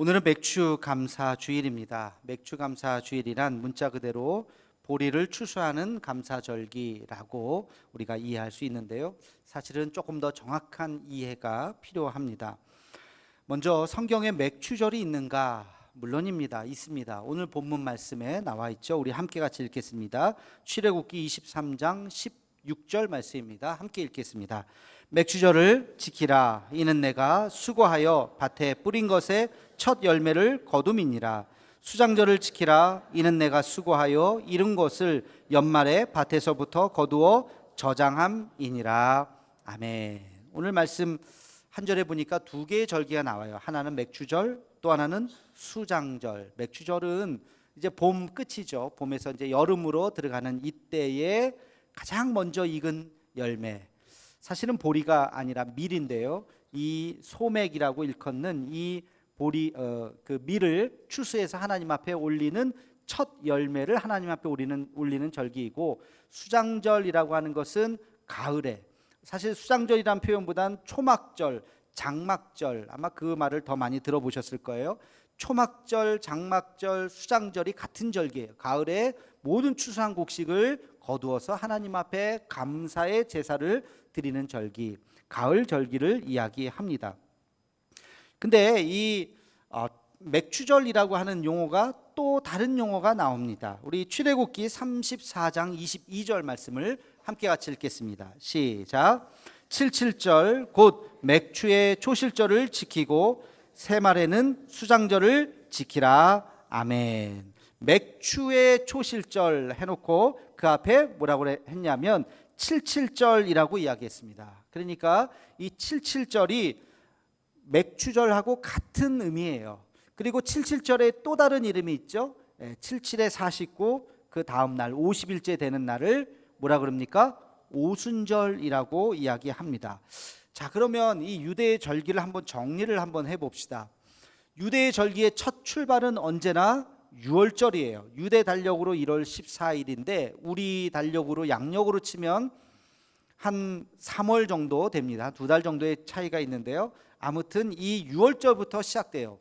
오늘은 맥주 감사 주일입니다. 맥주 감사 주일이란 문자 그대로 보리를 추수하는 감사절기라고 우리가 이해할 수 있는데요. 사실은 조금 더 정확한 이해가 필요합니다. 먼저 성경에 맥주절이 있는가? 물론입니다. 있습니다. 오늘 본문 말씀에 나와 있죠. 우리 함께 같이 읽겠습니다. 출애굽기 23장 16절 말씀입니다. 함께 읽겠습니다. 맥주절을 지키라. 이는 내가 수고하여 밭에 뿌린 것의 첫 열매를 거둠이니라. 수장절을 지키라. 이는 내가 수고하여 이른 것을 연말에 밭에서부터 거두어 저장함이니라. 아멘. 오늘 말씀 한 절에 보니까 두 개의 절기가 나와요. 하나는 맥주절 또 하나는 수장절. 맥주절은 이제 봄 끝이죠. 봄에서 이제 여름으로 들어가는 이때에 가장 먼저 익은 열매 사실은 보리가 아니라 밀인데요. 이 소맥이라고 일컫는 이 보리 어, 그 밀을 추수해서 하나님 앞에 올리는 첫 열매를 하나님 앞에 올리는 올리는 절기이고 수장절이라고 하는 것은 가을에 사실 수장절이란 표현보단 초막절, 장막절 아마 그 말을 더 많이 들어보셨을 거예요. 초막절, 장막절, 수장절이 같은 절기예요. 가을에 모든 추수한 곡식을 거두어서 하나님 앞에 감사의 제사를 드리는 절기, 가을 절기를 이야기합니다. 근데 이 어, 맥추절이라고 하는 용어가 또 다른 용어가 나옵니다. 우리 출애굽기 34장 22절 말씀을 함께 같이 읽겠습니다. 시작. 77절 곧 맥추의 초실절을 지키고 새말에는 수장절을 지키라. 아멘. 맥추의 초실절 해놓고 그 앞에 뭐라고 했냐면 77절이라고 이야기했습니다. 그러니까 이 77절이 맥추절하고 같은 의미예요. 그리고 77절에 또 다른 이름이 있죠. 77에 49, 그 다음 날 50일째 되는 날을 뭐라 그럽니까? 오순절이라고 이야기합니다. 자, 그러면 이 유대의 절기를 한번 정리를 한번 해 봅시다. 유대의 절기의 첫 출발은 언제나 6월절이에요. 유대 달력으로 1월 14일인데 우리 달력으로 양력으로 치면 한 3월 정도 됩니다. 두 달 정도의 차이가 있는데요. 아무튼 이 6월절부터 시작돼요.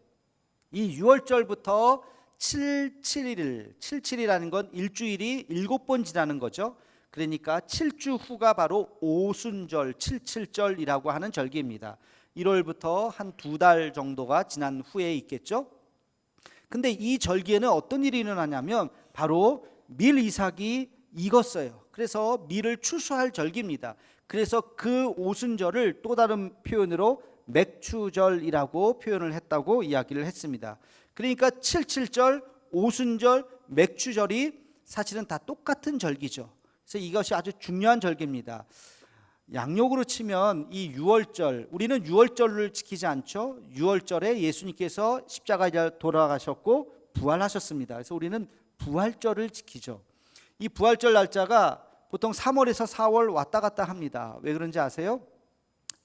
이 6월절부터 7, 7일, 77이라는 건 일주일이 7번 지나는 거죠. 그러니까 7주 후가 바로 오순절, 77절이라고 하는 절기입니다. 1월부터 한 두 달 정도가 지난 후에 있겠죠. 근데 이 절기에는 어떤 일이 일어나냐면 바로 밀 이삭이 익었어요. 그래서 밀을 추수할 절기입니다. 그래서 그 오순절을 또 다른 표현으로 맥추절이라고 표현을 했다고 이야기를 했습니다. 그러니까 77절, 오순절, 맥추절이 사실은 다 똑같은 절기죠. 그래서 이것이 아주 중요한 절기입니다. 양력으로 치면 이 6월절 우리는 6월절을 지키지 않죠. 6월절에 예수님께서 십자가에 돌아가셨고 부활하셨습니다. 그래서 우리는 부활절을 지키죠. 이 부활절 날짜가 보통 3월에서 4월 왔다 갔다 합니다. 왜 그런지 아세요?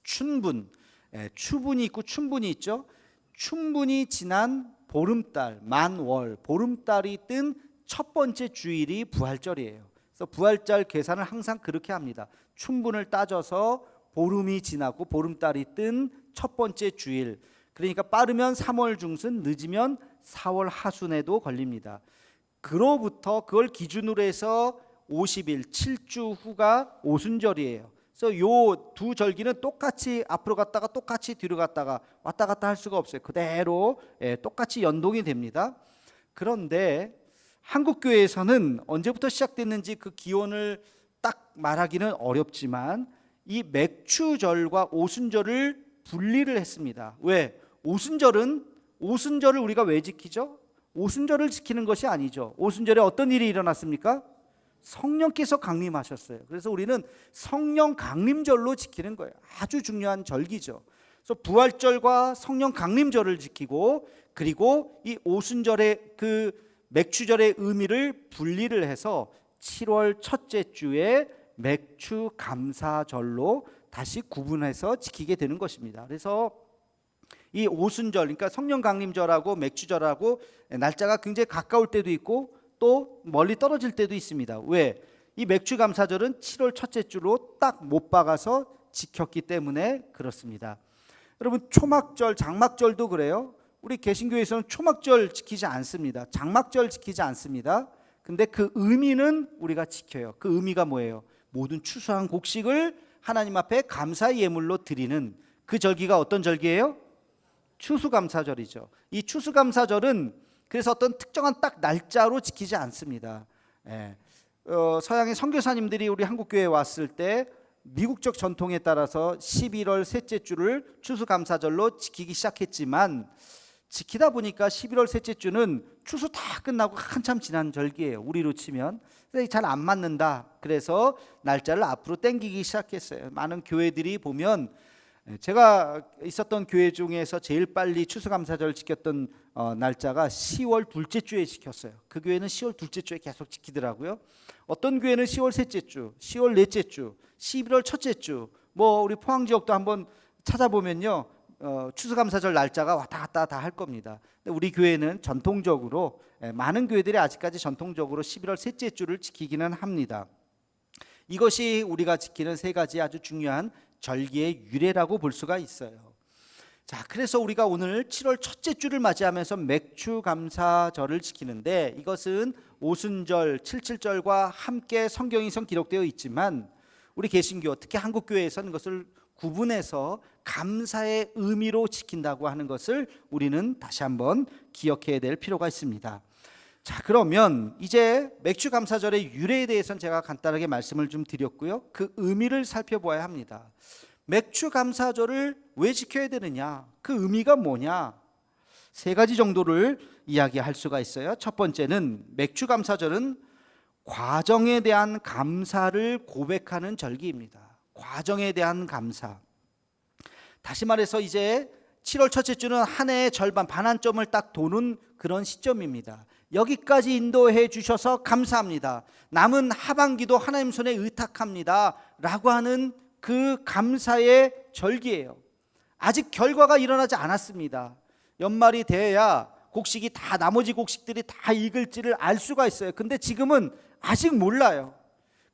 춘분, 예, 추분이 있고 춘분이 있죠. 춘분이 지난 보름달, 만월, 보름달이 뜬 첫 번째 주일이 부활절이에요. 그래서 부활절 계산을 항상 그렇게 합니다. 춘분을 따져서 보름이 지나고 보름달이 뜬 첫 번째 주일. 그러니까 빠르면 3월 중순, 늦으면 4월 하순에도 걸립니다. 그로부터 그걸 기준으로 해서 50일, 7주 후가 오순절이에요. 그래서 요 두 절기는 똑같이 앞으로 갔다가 똑같이 뒤로 갔다가 왔다 갔다 할 수가 없어요. 그대로 예, 똑같이 연동이 됩니다. 그런데 한국 교회에서는 언제부터 시작됐는지 그 기원을 딱 말하기는 어렵지만 이 맥추절과 오순절을 분리를 했습니다. 왜? 오순절은 오순절을 우리가 왜 지키죠? 오순절을 지키는 것이 아니죠. 오순절에 어떤 일이 일어났습니까? 성령께서 강림하셨어요. 그래서 우리는 성령 강림절로 지키는 거예요. 아주 중요한 절기죠. 그래서 부활절과 성령 강림절을 지키고 그리고 이 오순절의 그 맥추절의 의미를 분리를 해서 7월 첫째 주에 맥추 감사절로 다시 구분해서 지키게 되는 것입니다. 그래서 이 오순절, 그러니까 성령 강림절하고 맥추절하고 날짜가 굉장히 가까울 때도 있고 또 멀리 떨어질 때도 있습니다. 왜? 이 맥추 감사절은 7월 첫째 주로 딱 못 박아서 지켰기 때문에 그렇습니다. 여러분 초막절, 장막절도 그래요. 우리 개신교에서는 초막절 지키지 않습니다. 장막절 지키지 않습니다. 근데 그 의미는 우리가 지켜요. 그 의미가 뭐예요? 모든 추수한 곡식을 하나님 앞에 감사 예물로 드리는 그 절기가 어떤 절기예요? 추수감사절이죠. 이 추수감사절은 그래서 어떤 특정한 딱 날짜로 지키지 않습니다. 예. 어, 서양의 선교사님들이 우리 한국 교회에 왔을 때 미국적 전통에 따라서 11월 셋째 주를 추수감사절로 지키기 시작했지만 지키다 보니까 11월 셋째 주는 추수 다 끝나고 한참 지난 절기예요. 우리로 치면 잘 안 맞는다. 그래서 날짜를 앞으로 땡기기 시작했어요. 많은 교회들이 보면 예, 제가 있었던 교회 중에서 제일 빨리 추수감사절 지켰던 어, 날짜가 10월 둘째 주에 지켰어요. 그 교회는 10월 둘째 주에 계속 지키더라고요. 어떤 교회는 10월 셋째 주, 10월 넷째 주, 11월 첫째 주, 뭐 우리 포항 지역도 한번 찾아보면요. 어, 추수감사절 날짜가 왔다 갔다 다 할 겁니다. 우리 교회는 전통적으로 예, 많은 교회들이 아직까지 전통적으로 11월 셋째 주를 지키기는 합니다. 이것이 우리가 지키는 세 가지 아주 중요한 절기의 유래라고 볼 수가 있어요. 자, 그래서 우리가 오늘 7월 첫째 주를 맞이하면서 맥주 감사절을 지키는데 이것은 오순절, 칠칠절과 함께 성경에선 기록되어 있지만 우리 개신교 특히 한국 교회에서는 이것을 구분해서 감사의 의미로 지킨다고 하는 것을 우리는 다시 한번 기억해야 될 필요가 있습니다. 자, 그러면 이제 맥주 감사절의 유래에 대해서는 제가 간단하게 말씀을 좀 드렸고요. 그 의미를 살펴봐야 합니다. 맥주 감사절을 왜 지켜야 되느냐? 그 의미가 뭐냐? 세 가지 정도를 이야기할 수가 있어요. 첫 번째는 맥주 감사절은 과정에 대한 감사를 고백하는 절기입니다. 과정에 대한 감사. 다시 말해서 이제 7월 첫째 주는 한 해의 절반 반환점을 딱 도는 그런 시점입니다. 여기까지 인도해 주셔서 감사합니다. 남은 하반기도 하나님 손에 의탁합니다. 라고 하는 그 감사의 절기예요. 아직 결과가 일어나지 않았습니다. 연말이 돼야 곡식이 다 나머지 곡식들이 다 익을지를 알 수가 있어요. 근데 지금은 아직 몰라요.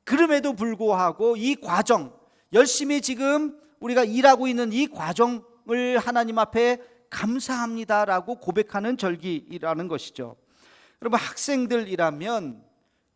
그럼에도 불구하고 이 과정 열심히 지금 우리가 일하고 있는 이 과정을 하나님 앞에 감사합니다라고 고백하는 절기라는 것이죠. 여러분 학생들이라면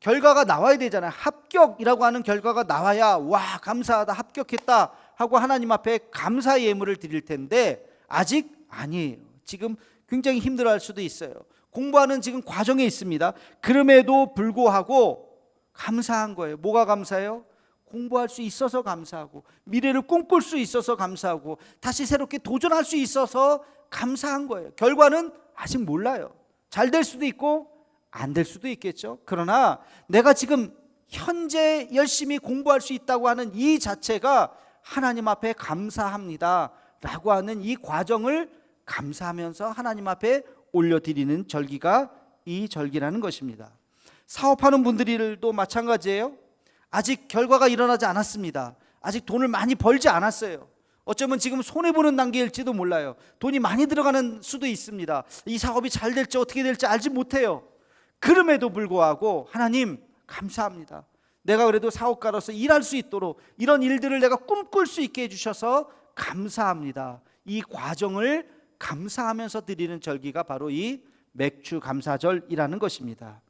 결과가 나와야 되잖아요. 합격이라고 하는 결과가 나와야 와 감사하다 합격했다 하고 하나님 앞에 감사 예물을 드릴 텐데 아직 아니에요. 지금 굉장히 힘들어할 수도 있어요. 공부하는 지금 과정에 있습니다. 그럼에도 불구하고 감사한 거예요. 뭐가 감사해요? 공부할 수 있어서 감사하고 미래를 꿈꿀 수 있어서 감사하고 다시 새롭게 도전할 수 있어서 감사한 거예요. 결과는 아직 몰라요. 잘 될 수도 있고 안 될 수도 있겠죠. 그러나 내가 지금 현재 열심히 공부할 수 있다고 하는 이 자체가 하나님 앞에 감사합니다. 라고 하는 이 과정을 감사하면서 하나님 앞에 올려드리는 절기가 이 절기라는 것입니다. 사업하는 분들도 마찬가지예요. 아직 결과가 일어나지 않았습니다. 아직 돈을 많이 벌지 않았어요. 어쩌면 지금 손해보는 단계일지도 몰라요. 돈이 많이 들어가는 수도 있습니다. 이 사업이 잘 될지 어떻게 될지 알지 못해요. 그럼에도 불구하고 하나님 감사합니다. 내가 그래도 사업가로서 일할 수 있도록 이런 일들을 내가 꿈꿀 수 있게 해주셔서 감사합니다. 이 과정을 감사하면서 드리는 절기가 바로 이 맥주 감사절이라는 것입니다.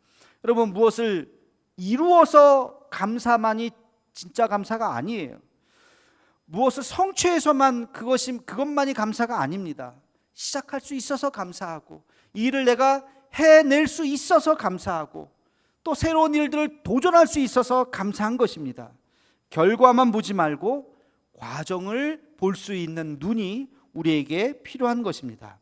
여러분 무엇을 이루어서 감사만이 진짜 감사가 아니에요. 무엇을 성취해서만 그것이 그것만이 감사가 아닙니다. 시작할 수 있어서 감사하고 이 일을 내가 해낼 수 있어서 감사하고 또 새로운 일들을 도전할 수 있어서 감사한 것입니다. 결과만 보지 말고 과정을 볼 수 있는 눈이 우리에게 필요한 것입니다.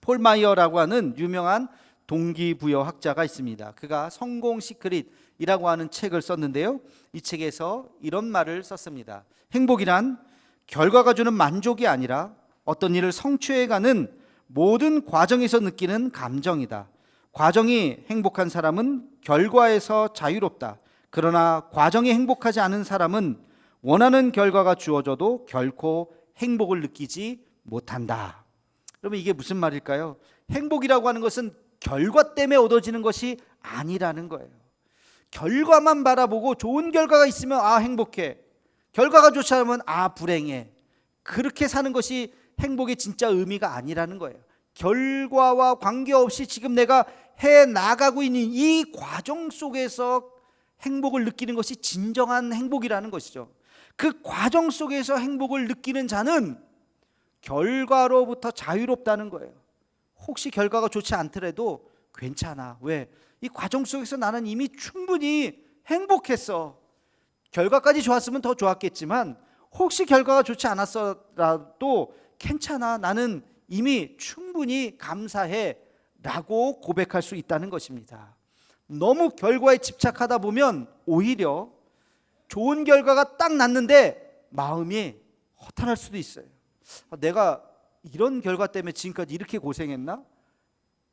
폴 마이어라고 하는 유명한 동기부여 학자가 있습니다. 그가 성공 시크릿 이라고 하는 책을 썼는데요. 이 책에서 이런 말을 썼습니다. 행복이란 결과가 주는 만족이 아니라 어떤 일을 성취해가는 모든 과정에서 느끼는 감정이다. 과정이 행복한 사람은 결과에서 자유롭다. 그러나 과정이 행복하지 않은 사람은 원하는 결과가 주어져도 결코 행복을 느끼지 못한다. 여러분 이게 무슨 말일까요? 행복이라고 하는 것은 결과 때문에 얻어지는 것이 아니라는 거예요. 결과만 바라보고 좋은 결과가 있으면 아 행복해. 결과가 좋지 않으면 아 불행해. 그렇게 사는 것이 행복의 진짜 의미가 아니라는 거예요. 결과와 관계없이 지금 내가 해 나가고 있는 이 과정 속에서 행복을 느끼는 것이 진정한 행복이라는 것이죠. 그 과정 속에서 행복을 느끼는 자는 결과로부터 자유롭다는 거예요. 혹시 결과가 좋지 않더라도 괜찮아. 왜? 이 과정 속에서 나는 이미 충분히 행복했어. 결과까지 좋았으면 더 좋았겠지만 혹시 결과가 좋지 않았어라도 괜찮아. 나는 이미 충분히 감사해. 라고 고백할 수 있다는 것입니다. 너무 결과에 집착하다 보면 오히려 좋은 결과가 딱 났는데 마음이 허탈할 수도 있어요. 아, 내가 이런 결과 때문에 지금까지 이렇게 고생했나?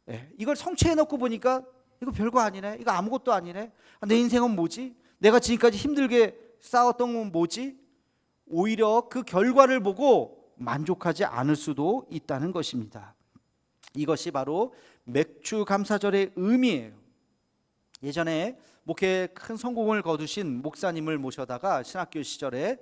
예, 이걸 성취해 놓고 보니까 이거 별거 아니네. 이거 아무것도 아니네. 아, 내 인생은 뭐지? 내가 지금까지 힘들게 싸웠던 건 뭐지? 오히려 그 결과를 보고 만족하지 않을 수도 있다는 것입니다. 이것이 바로 맥주 감사절의 의미예요. 예전에 목회에 큰 성공을 거두신 목사님을 모셔다가 신학교 시절에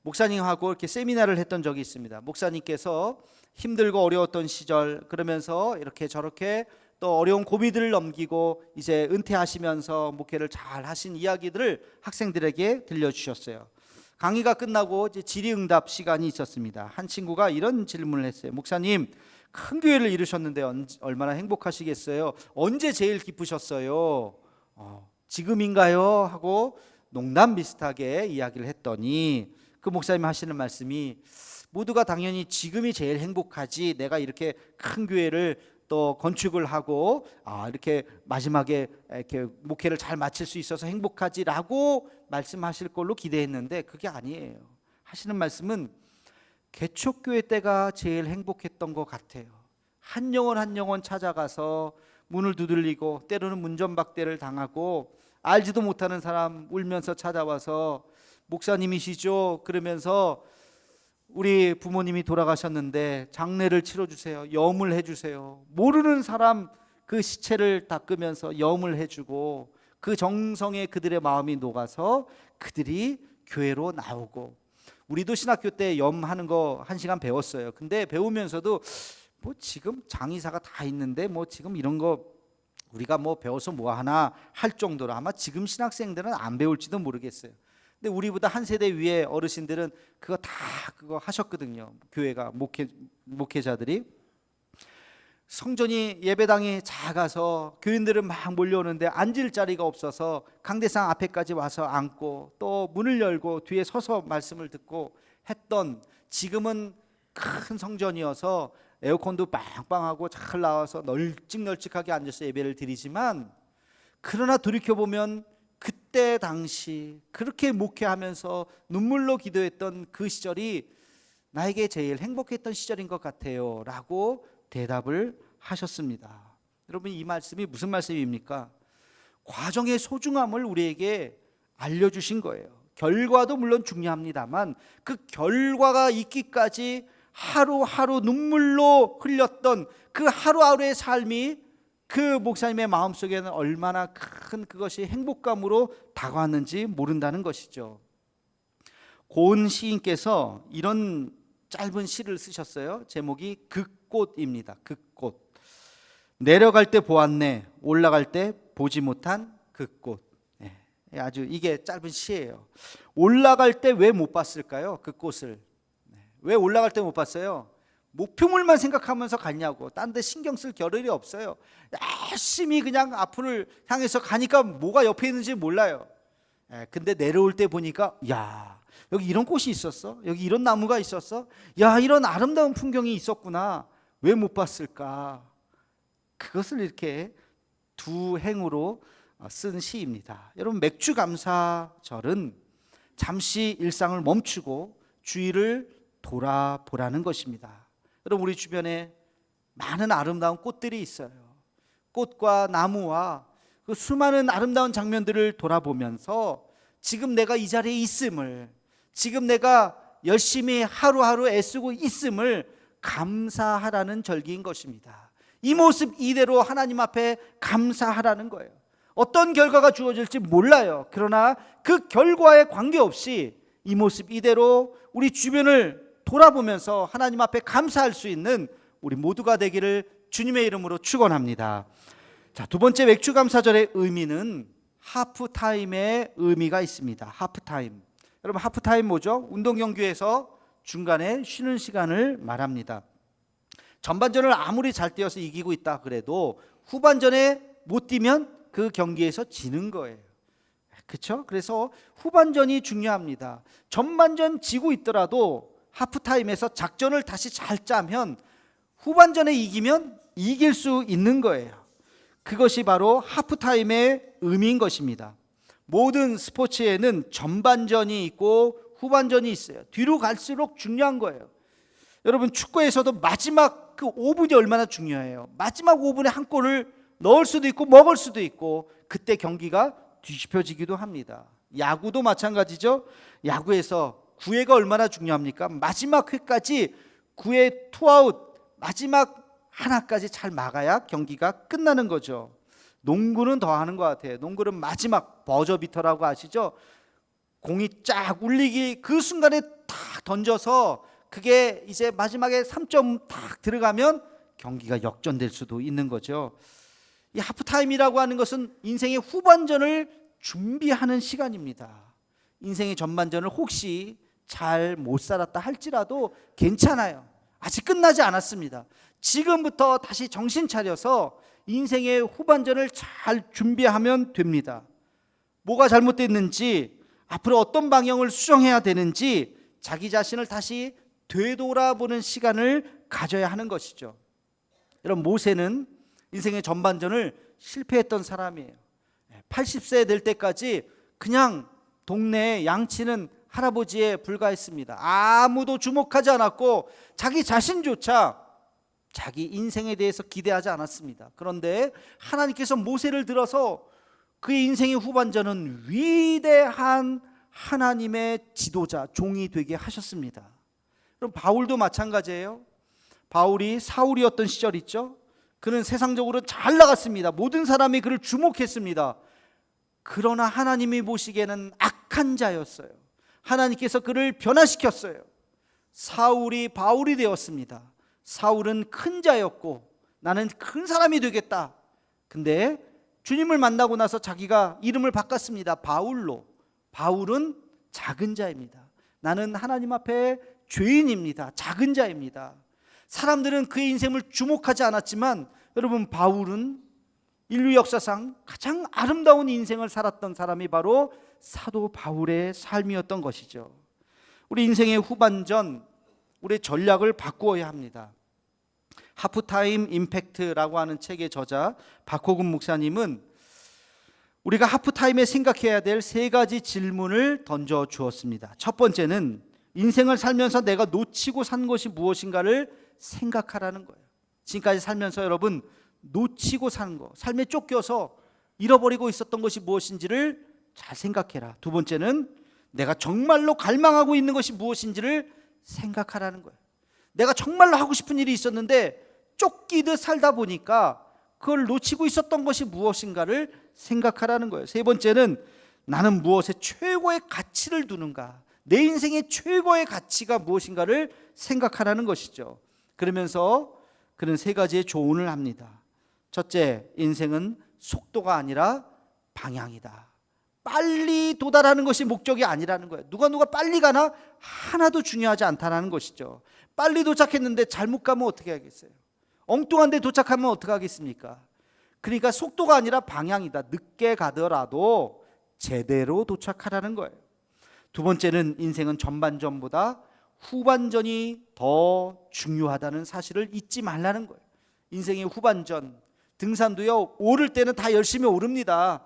목사님하고 이렇게 세미나를 했던 적이 있습니다. 목사님께서 힘들고 어려웠던 시절 그러면서 이렇게 저렇게 또 어려운 고비들을 넘기고 이제 은퇴하시면서 목회를 잘 하신 이야기들을 학생들에게 들려주셨어요. 강의가 끝나고 이제 질의응답 시간이 있었습니다. 한 친구가 이런 질문을 했어요. 목사님, 큰 교회를 이루셨는데 언- 얼마나 행복하시겠어요? 언제 제일 기쁘셨어요? 어, 지금인가요? 하고 농담 비슷하게 이야기를 했더니 그 목사님 하시는 말씀이 모두가 당연히 지금이 제일 행복하지 내가 이렇게 큰 교회를 또 건축을 하고 아 이렇게 마지막에 이렇게 목회를 잘 마칠 수 있어서 행복하지라고 말씀하실 걸로 기대했는데 그게 아니에요. 하시는 말씀은 개척교회 때가 제일 행복했던 것 같아요. 한 영혼 한 영혼 찾아가서 문을 두들리고 때로는 문전박대를 당하고 알지도 못하는 사람 울면서 찾아와서 목사님이시죠? 그러면서 우리 부모님이 돌아가셨는데 장례를 치러 주세요. 염을 해 주세요. 모르는 사람 그 시체를 닦으면서 염을 해 주고 그 정성에 그들의 마음이 녹아서 그들이 교회로 나오고 우리도 신학교 때 염하는 거 한 시간 배웠어요. 근데 배우면서도 뭐 지금 장의사가 다 있는데 뭐 지금 이런 거 우리가 뭐 배워서 뭐 하나 할 정도로 아마 지금 신학생들은 안 배울지도 모르겠어요. 근데 우리보다 한 세대 위에 어르신들은 그거 다 그거 하셨거든요. 교회가 목회 목회자들이 성전이 예배당이 작아서 교인들은 막 몰려오는데 앉을 자리가 없어서 강대상 앞에까지 와서 앉고 또 문을 열고 뒤에 서서 말씀을 듣고 했던 지금은 큰 성전이어서 에어컨도 빵빵하고 잘 나와서 널찍널찍하게 앉아서 예배를 드리지만 그러나 돌이켜 보면 그때 당시 그렇게 목회하면서 눈물로 기도했던 그 시절이 나에게 제일 행복했던 시절인 것 같아요 라고 대답을 하셨습니다. 여러분 이 말씀이 무슨 말씀입니까? 과정의 소중함을 우리에게 알려주신 거예요. 결과도 물론 중요합니다만 그 결과가 있기까지 하루하루 눈물로 흘렸던 그 하루하루의 삶이 그 목사님의 마음속에는 얼마나 큰 그것이 행복감으로 다가왔는지 모른다는 것이죠. 고은 시인께서 이런 짧은 시를 쓰셨어요. 제목이 극꽃입니다. 극꽃. 내려갈 때 보았네, 올라갈 때 보지 못한 극꽃. 예, 아주 이게 짧은 시예요. 올라갈 때 왜 못 봤을까요? 그 꽃을. 네, 왜 올라갈 때 못 봤어요? 목표물만 생각하면서 갔냐고. 딴 데 신경 쓸 겨를이 없어요. 열심히 그냥 앞을 향해서 가니까 뭐가 옆에 있는지 몰라요. 예, 근데 내려올 때 보니까 야 여기 이런 꽃이 있었어. 여기 이런 나무가 있었어. 야 이런 아름다운 풍경이 있었구나. 왜 못 봤을까? 그것을 이렇게 두 행으로 어, 쓴 시입니다. 여러분 맥주 감사절은 잠시 일상을 멈추고 주위를 돌아보라는 것입니다. 여러분 우리 주변에 많은 아름다운 꽃들이 있어요. 꽃과 나무와 그 수많은 아름다운 장면들을 돌아보면서 지금 내가 이 자리에 있음을 지금 내가 열심히 하루하루 애쓰고 있음을 감사하라는 절기인 것입니다. 이 모습 이대로 하나님 앞에 감사하라는 거예요. 어떤 결과가 주어질지 몰라요. 그러나 그 결과에 관계없이 이 모습 이대로 우리 주변을 돌아보면서 하나님 앞에 감사할 수 있는 우리 모두가 되기를 주님의 이름으로 축원합니다. 자, 두 번째 맥주 감사절의 의미는 하프 타임의 의미가 있습니다. 하프 타임. 여러분 하프 타임 뭐죠? 운동 경기에서 중간에 쉬는 시간을 말합니다. 전반전을 아무리 잘 뛰어서 이기고 있다 그래도 후반전에 못 뛰면 그 경기에서 지는 거예요. 그렇죠? 그래서 후반전이 중요합니다. 전반전 지고 있더라도 하프타임에서 작전을 다시 잘 짜면 후반전에 이기면 이길 수 있는 거예요. 그것이 바로 하프타임의 의미인 것입니다. 모든 스포츠에는 전반전이 있고 후반전이 있어요. 뒤로 갈수록 중요한 거예요. 여러분 축구에서도 마지막 그 5분이 얼마나 중요해요. 마지막 5분에 한 골을 넣을 수도 있고 먹을 수도 있고 그때 경기가 뒤집혀지기도 합니다. 야구도 마찬가지죠. 야구에서 9회가 얼마나 중요합니까? 마지막 회까지 9회 투아웃 마지막 하나까지 잘 막아야 경기가 끝나는 거죠. 농구는 더 하는 것 같아요. 농구는 마지막 버저비터라고 아시죠? 공이 쫙 울리기 그 순간에 탁 던져서 그게 이제 마지막에 3점 탁 들어가면 경기가 역전될 수도 있는 거죠. 이 하프타임이라고 하는 것은 인생의 후반전을 준비하는 시간입니다. 인생의 전반전을 혹시 잘 못 살았다 할지라도 괜찮아요. 아직 끝나지 않았습니다. 지금부터 다시 정신 차려서 인생의 후반전을 잘 준비하면 됩니다. 뭐가 잘못됐는지 앞으로 어떤 방향을 수정해야 되는지 자기 자신을 다시 되돌아보는 시간을 가져야 하는 것이죠. 여러분 모세는 인생의 전반전을 실패했던 사람이에요. 80세 될 때까지 그냥 동네에 양치는 할아버지에 불과했습니다. 아무도 주목하지 않았고 자기 자신조차 자기 인생에 대해서 기대하지 않았습니다. 그런데 하나님께서 모세를 들어서 그의 인생의 후반전은 위대한 하나님의 지도자, 종이 되게 하셨습니다. 그럼 바울도 마찬가지예요. 바울이 사울이었던 시절 있죠? 그는 세상적으로 잘 나갔습니다. 모든 사람이 그를 주목했습니다. 그러나 하나님이 보시기에는 악한 자였어요. 하나님께서 그를 변화시켰어요. 사울이 바울이 되었습니다. 사울은 큰 자였고 나는 큰 사람이 되겠다. 근데 주님을 만나고 나서 자기가 이름을 바꿨습니다. 바울로. 바울은 작은 자입니다. 나는 하나님 앞에 죄인입니다. 작은 자입니다. 사람들은 그의 인생을 주목하지 않았지만 여러분 바울은 인류 역사상 가장 아름다운 인생을 살았던 사람이 바로 사도 바울의 삶이었던 것이죠. 우리 인생의 후반전 우리 전략을 바꾸어야 합니다. 하프타임 임팩트라고 하는 책의 저자 박호근 목사님은 우리가 하프타임에 생각해야 될 세 가지 질문을 던져 주었습니다. 첫 번째는 인생을 살면서 내가 놓치고 산 것이 무엇인가를 생각하라는 거예요. 지금까지 살면서 여러분 놓치고 사는 거, 삶에 쫓겨서 잃어버리고 있었던 것이 무엇인지를 잘 생각해라. 두 번째는 내가 정말로 갈망하고 있는 것이 무엇인지를 생각하라는 거예요. 내가 정말로 하고 싶은 일이 있었는데 쫓기듯 살다 보니까 그걸 놓치고 있었던 것이 무엇인가를 생각하라는 거예요. 세 번째는 나는 무엇에 최고의 가치를 두는가? 내 인생의 최고의 가치가 무엇인가를 생각하라는 것이죠. 그러면서 그런 세 가지의 조언을 합니다. 첫째, 인생은 속도가 아니라 방향이다. 빨리 도달하는 것이 목적이 아니라는 거예요. 누가 누가 빨리 가나 하나도 중요하지 않다는 것이죠. 빨리 도착했는데 잘못 가면 어떻게 하겠어요? 엉뚱한 데 도착하면 어떻게 하겠습니까? 그러니까 속도가 아니라 방향이다. 늦게 가더라도 제대로 도착하라는 거예요. 두 번째는 인생은 전반전보다 후반전이 더 중요하다는 사실을 잊지 말라는 거예요. 인생의 후반전, 등산도요, 오를 때는 다 열심히 오릅니다.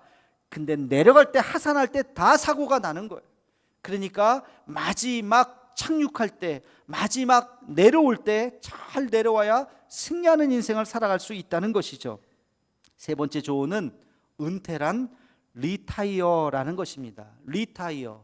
근데 내려갈 때, 하산할 때 다 사고가 나는 거예요. 그러니까 마지막 착륙할 때, 마지막 내려올 때 잘 내려와야 승리하는 인생을 살아갈 수 있다는 것이죠. 세 번째 조언은 은퇴란 리타이어라는 것입니다. 리타이어.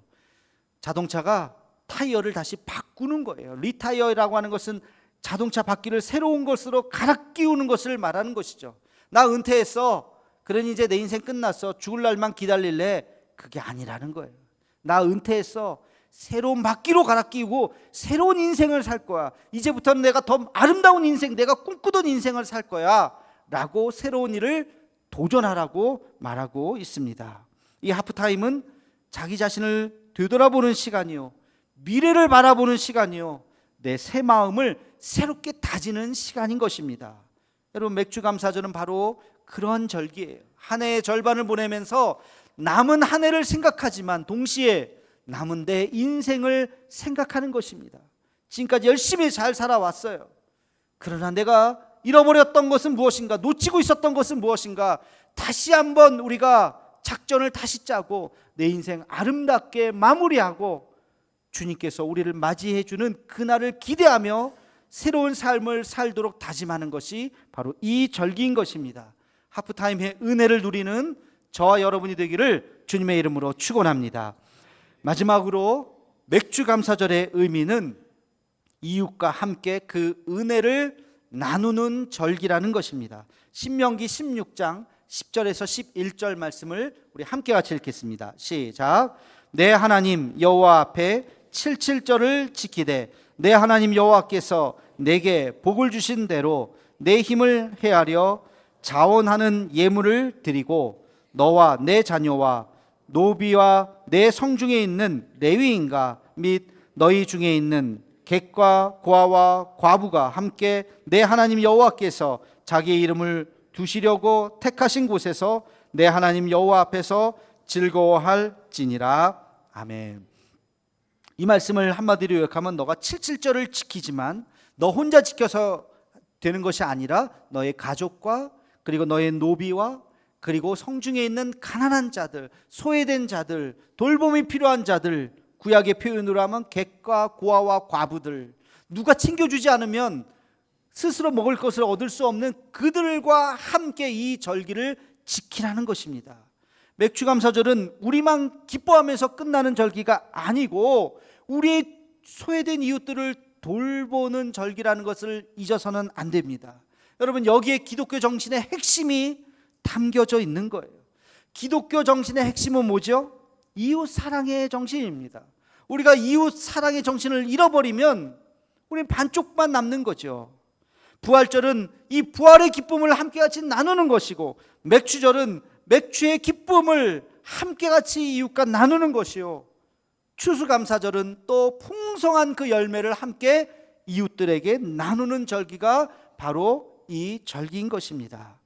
자동차가 타이어를 다시 바꾸는 거예요. 리타이어라고 하는 것은 자동차 바퀴를 새로운 것으로 갈아 끼우는 것을 말하는 것이죠. 나 은퇴했어. 그러니 이제 내 인생 끝났어. 죽을 날만 기다릴래. 그게 아니라는 거예요. 나 은퇴했어. 새로운 바퀴로 갈아 끼우고 새로운 인생을 살 거야. 이제부터는 내가 더 아름다운 인생, 내가 꿈꾸던 인생을 살 거야. 라고 새로운 일을 도전하라고 말하고 있습니다. 이 하프타임은 자기 자신을 되돌아보는 시간이요. 미래를 바라보는 시간이요. 내 새 마음을 새롭게 다지는 시간인 것입니다. 여러분 맥주 감사절은 바로 그런 절기예요. 한 해의 절반을 보내면서 남은 한 해를 생각하지만 동시에 남은 내 인생을 생각하는 것입니다. 지금까지 열심히 잘 살아왔어요. 그러나 내가 잃어버렸던 것은 무엇인가? 놓치고 있었던 것은 무엇인가? 다시 한번 우리가 작전을 다시 짜고 내 인생 아름답게 마무리하고 주님께서 우리를 맞이해 주는 그날을 기대하며 새로운 삶을 살도록 다짐하는 것이 바로 이 절기인 것입니다. 하프타임의 은혜를 누리는 저와 여러분이 되기를 주님의 이름으로 축원합니다. 마지막으로 맥주 감사절의 의미는 이웃과 함께 그 은혜를 나누는 절기라는 것입니다. 신명기 16장 10절에서 11절 말씀을 우리 함께 같이 읽겠습니다. 시작. 내 하나님 여호와 앞에 77절을 지키되 내 하나님 여호와께서 내게 복을 주신 대로 내 힘을 헤아려 자원하는 예물을 드리고 너와 내 자녀와 노비와 내 성중에 있는 레위인과 및 너희 중에 있는 객과 고아와 과부가 함께 내 하나님 여호와께서 자기의 이름을 두시려고 택하신 곳에서 내 하나님 여호와 앞에서 즐거워할지니라 아멘. 이 말씀을 한마디로 요약하면 너가 77절을 지키지만 너 혼자 지켜서 되는 것이 아니라 너의 가족과 그리고 너의 노비와 그리고 성중에 있는 가난한 자들, 소외된 자들, 돌봄이 필요한 자들, 구약의 표현으로 하면 객과 고아와 과부들, 누가 챙겨주지 않으면 스스로 먹을 것을 얻을 수 없는 그들과 함께 이 절기를 지키라는 것입니다. 맥주감사절은 우리만 기뻐하면서 끝나는 절기가 아니고 우리의 소외된 이웃들을 돌보는 절기라는 것을 잊어서는 안 됩니다. 여러분 여기에 기독교 정신의 핵심이 담겨져 있는 거예요. 기독교 정신의 핵심은 뭐죠? 이웃 사랑의 정신입니다. 우리가 이웃 사랑의 정신을 잃어버리면 우리는 반쪽만 남는 거죠. 부활절은 이 부활의 기쁨을 함께 같이 나누는 것이고 맥주절은 맥주의 기쁨을 함께 같이 이웃과 나누는 것이요. 추수감사절은 또 풍성한 그 열매를 함께 이웃들에게 나누는 절기가 바로 이 절기인 것입니다.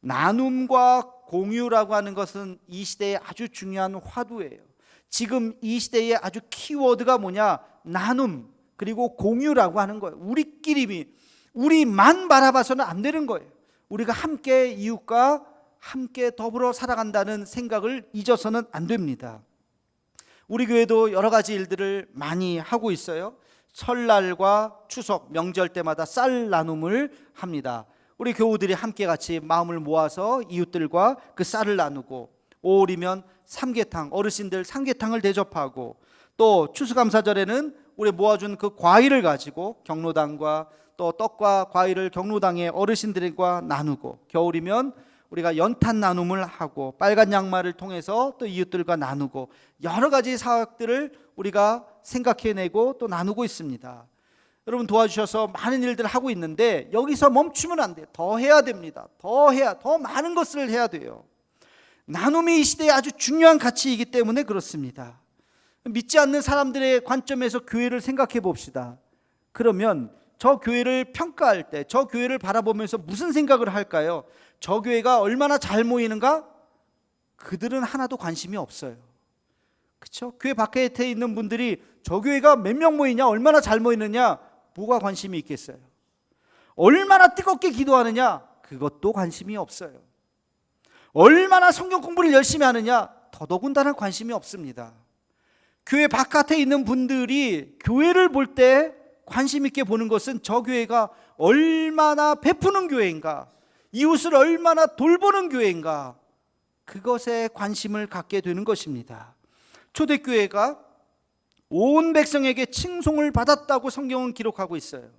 나눔과 공유라고 하는 것은 이 시대의 아주 중요한 화두예요. 지금 이 시대의 아주 키워드가 뭐냐? 나눔 그리고 공유라고 하는 거예요. 우리끼리 우리만 바라봐서는 안 되는 거예요. 우리가 함께 이웃과 함께 더불어 살아간다는 생각을 잊어서는 안 됩니다. 우리 교회도 여러 가지 일들을 많이 하고 있어요. 설날과 추석, 명절 때마다 쌀 나눔을 합니다. 우리 교우들이 함께 같이 마음을 모아서 이웃들과 그 쌀을 나누고 5월이면 삼계탕, 어르신들 삼계탕을 대접하고 또 추수감사절에는 우리 모아준 그 과일을 가지고 경로당과 또 떡과 과일을 경로당의 어르신들과 나누고 겨울이면 우리가 연탄 나눔을 하고 빨간 양말을 통해서 또 이웃들과 나누고 여러 가지 사역들을 우리가 생각해내고 또 나누고 있습니다. 여러분 도와주셔서 많은 일들을 하고 있는데 여기서 멈추면 안 돼요. 더 해야 됩니다. 더 해야, 더 많은 것을 해야 돼요. 나눔이 이 시대에 아주 중요한 가치이기 때문에 그렇습니다. 믿지 않는 사람들의 관점에서 교회를 생각해 봅시다. 그러면 저 교회를 평가할 때, 저 교회를 바라보면서 무슨 생각을 할까요? 저 교회가 얼마나 잘 모이는가? 그들은 하나도 관심이 없어요. 그렇죠? 교회 밖에 있는 분들이 저 교회가 몇 명 모이냐, 얼마나 잘 모이느냐, 뭐가 관심이 있겠어요? 얼마나 뜨겁게 기도하느냐, 그것도 관심이 없어요. 얼마나 성경 공부를 열심히 하느냐, 더더군다나 관심이 없습니다. 교회 바깥에 있는 분들이 교회를 볼 때 관심 있게 보는 것은 저 교회가 얼마나 베푸는 교회인가, 이웃을 얼마나 돌보는 교회인가, 그것에 관심을 갖게 되는 것입니다. 초대교회가 온 백성에게 칭송을 받았다고 성경은 기록하고 있어요.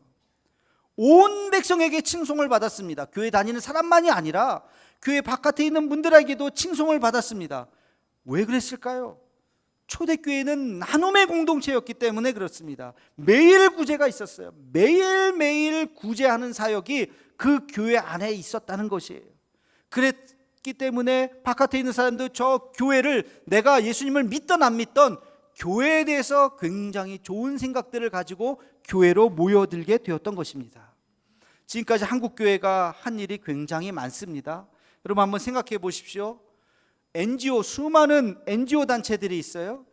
온 백성에게 칭송을 받았습니다. 교회 다니는 사람만이 아니라 교회 바깥에 있는 분들에게도 칭송을 받았습니다. 왜 그랬을까요? 초대교회는 나눔의 공동체였기 때문에 그렇습니다. 매일 구제가 있었어요. 매일매일 구제하는 사역이 그 교회 안에 있었다는 것이에요. 그랬 기 때문에 바깥에 있는 사람도 저 교회를 내가 예수님을 믿던 안 믿던 교회에 대해서 굉장히 좋은 생각들을 가지고 교회로 모여들게 되었던 것입니다. 지금까지 한국 교회가 한 일이 굉장히 많습니다. 여러분 한번 생각해 보십시오. NGO 수많은 NGO 단체들이 있어요.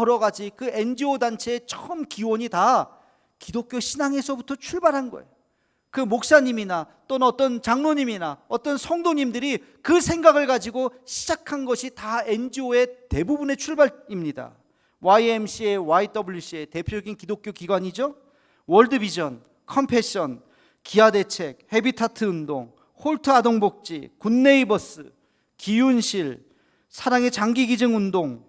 여러 가지 그 NGO 단체의 처음 기원이 다 기독교 신앙에서부터 출발한 거예요. 그 목사님이나 또는 어떤 장로님이나 어떤 성도님들이 그 생각을 가지고 시작한 것이 다 NGO의 대부분의 출발입니다. YMCA, YWCA 대표적인 기독교 기관이죠. 월드비전, 컴패션, 기아대책, 헤비타트 운동, 홀트 아동복지, 굿네이버스, 기윤실, 사랑의 장기기증 운동,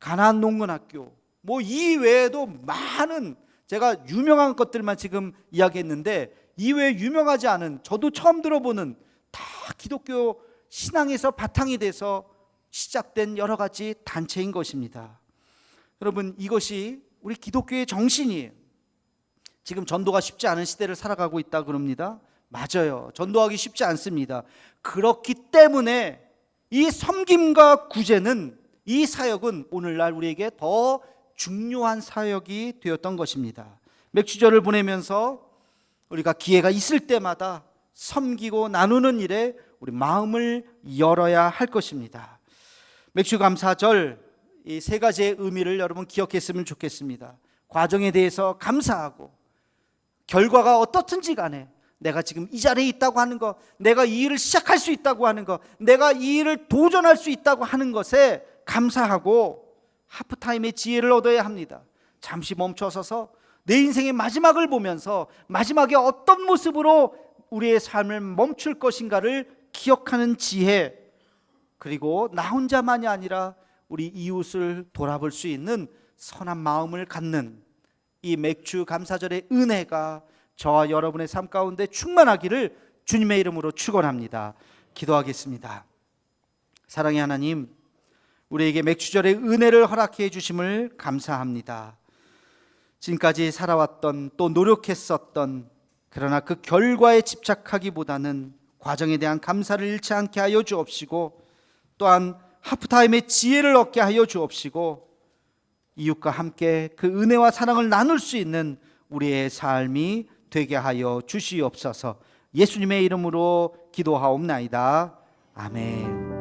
가나안 농군학교 뭐 이 외에도 많은 제가 유명한 것들만 지금 이야기했는데 이 외에 유명하지 않은 저도 처음 들어보는 다 기독교 신앙에서 바탕이 돼서 시작된 여러 가지 단체인 것입니다. 여러분 이것이 우리 기독교의 정신이에요. 지금 전도가 쉽지 않은 시대를 살아가고 있다 그럽니다. 맞아요. 전도하기 쉽지 않습니다. 그렇기 때문에 이 섬김과 구제는 이 사역은 오늘날 우리에게 더 중요한 사역이 되었던 것입니다. 맥주절을 보내면서 우리가 기회가 있을 때마다 섬기고 나누는 일에 우리 마음을 열어야 할 것입니다. 맥주 감사절 이 세 가지의 의미를 여러분 기억했으면 좋겠습니다. 과정에 대해서 감사하고 결과가 어떻든지 간에 내가 지금 이 자리에 있다고 하는 것, 내가 이 일을 시작할 수 있다고 하는 것, 내가 이 일을 도전할 수 있다고 하는 것에 감사하고 하프타임의 지혜를 얻어야 합니다. 잠시 멈춰서서 내 인생의 마지막을 보면서 마지막에 어떤 모습으로 우리의 삶을 멈출 것인가를 기억하는 지혜 그리고 나 혼자만이 아니라 우리 이웃을 돌아볼 수 있는 선한 마음을 갖는 이 맥주 감사절의 은혜가 저와 여러분의 삶 가운데 충만하기를 주님의 이름으로 축원합니다. 기도하겠습니다. 사랑의 하나님, 우리에게 맥주절의 은혜를 허락해 주심을 감사합니다. 지금까지 살아왔던 또 노력했었던 그러나 그 결과에 집착하기보다는 과정에 대한 감사를 잃지 않게 하여 주옵시고 또한 하프타임의 지혜를 얻게 하여 주옵시고 이웃과 함께 그 은혜와 사랑을 나눌 수 있는 우리의 삶이 되게 하여 주시옵소서. 예수님의 이름으로 기도하옵나이다. 아멘.